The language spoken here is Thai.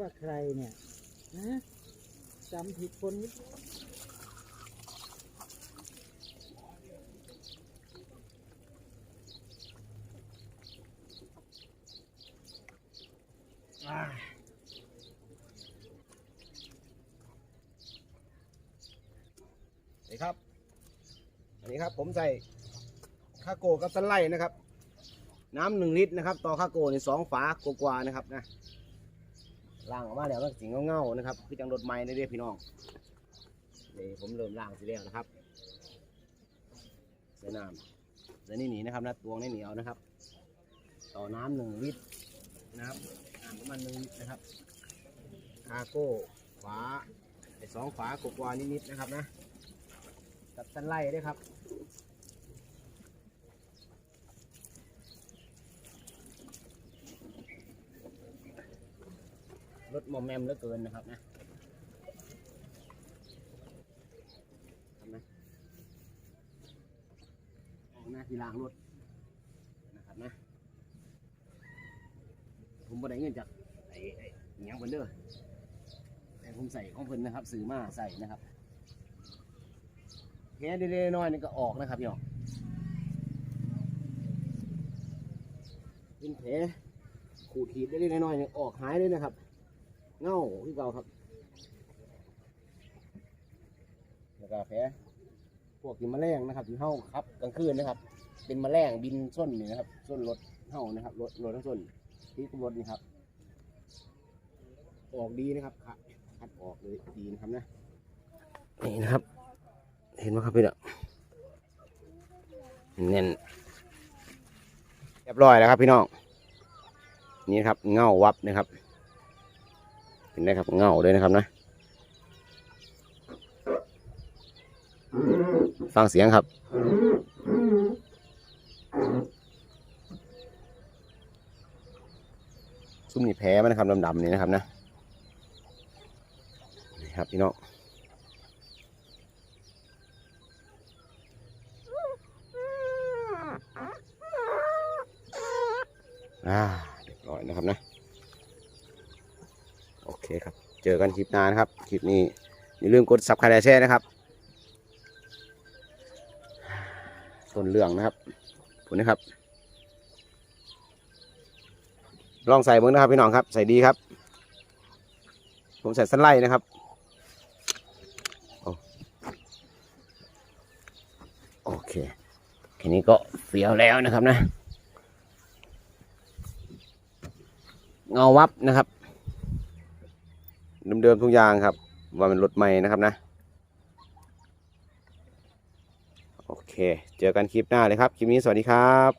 ว่าใครเนี่ยนะจำผิดคนนิดนี่ครับ อันนี้ครับ ผมใส่คาโกกับสไลด์นะครับ น้ำหนึ่งลิตรนะครับ ต่อคาโกในสองฝากว่าๆนะครับนะ ล่างออกมาแล้วมันสีเงาๆนะครับคือจังรถไม้เลยเด้อพี่น้องนี่ผมเริ่มล่างสิแล้วนะครับใส่น้ำใส่นี่หนีนะครับนะตวงนี่เหนียวนะครับ ต่อน้ำหนึ่งลิตรนะครับน้ำประมาณหนึ่งลิตรนะครับคาโก้ฝาไอ้สองฝากว่านิดๆนะครับนะกับสันไล่ด้วยครับ รถมอมแมมเหลือเกินนะครับนะทำนะออกหน้าทีลางรถนะครับนะ ผมบ่ได้เงินจากไอ้ไอ้อิหยังเพิ่นเด้อแต่ผมใส่ของเพิ่นนะครับซื้อมาใส่นะครับแค่เล็กๆน้อยๆนี่ก็ออกนะครับพี่น้องเป็นแผลขูดขีดเล็กๆน้อยๆนี่ออกหายเลยนะครับ เงาที่เก่าครับแล้วก็แผลพวกที่แมลงนะครับที่เห่าครับกลางคืนนะครับ เป็นแมลงบินส้นนี่นะครับส้นรถเห่านะครับรถรถทั้งส้นที่กบรถนี่ครับ ออกดีนะครับคัดคัดออกเลยดีนะครับนะนี่นะครับ เห็นไหมครับพี่น้องเน้นเรียบร้อยแล้วครับพี่น้องนี่ครับเงาวับนะครับ ห็นไหมครับเงาเลยนะครับนะฟังเสียงครับ ซุ้มนี่แพ้มันนะครับดำๆนี่นะครับนะนี่ครับพี่น้องอ่าเรียบร้อยนะครับนะ โอเคครับ เจอกันคลิปหน้านะครับ คลิปนี้อย่าลืมกดซับคาร์แชร์นะครับต้นเรื่องนะครับผลนะครับ ลองใส่เบิ้งนะครับพี่น้องครับ ใส่ดีครับ ผมใส่สไลด์นะครับโอ้โอเคแค่นี้ก็เฟี้ยวแล้วนะครับนะ เงาวับนะครับ เดิมๆทุกอย่างครับ ว่าเป็นรถใหม่นะครับนะ โอเค เจอกันคลิปหน้าเลยครับ คลิปนี้สวัสดีครับ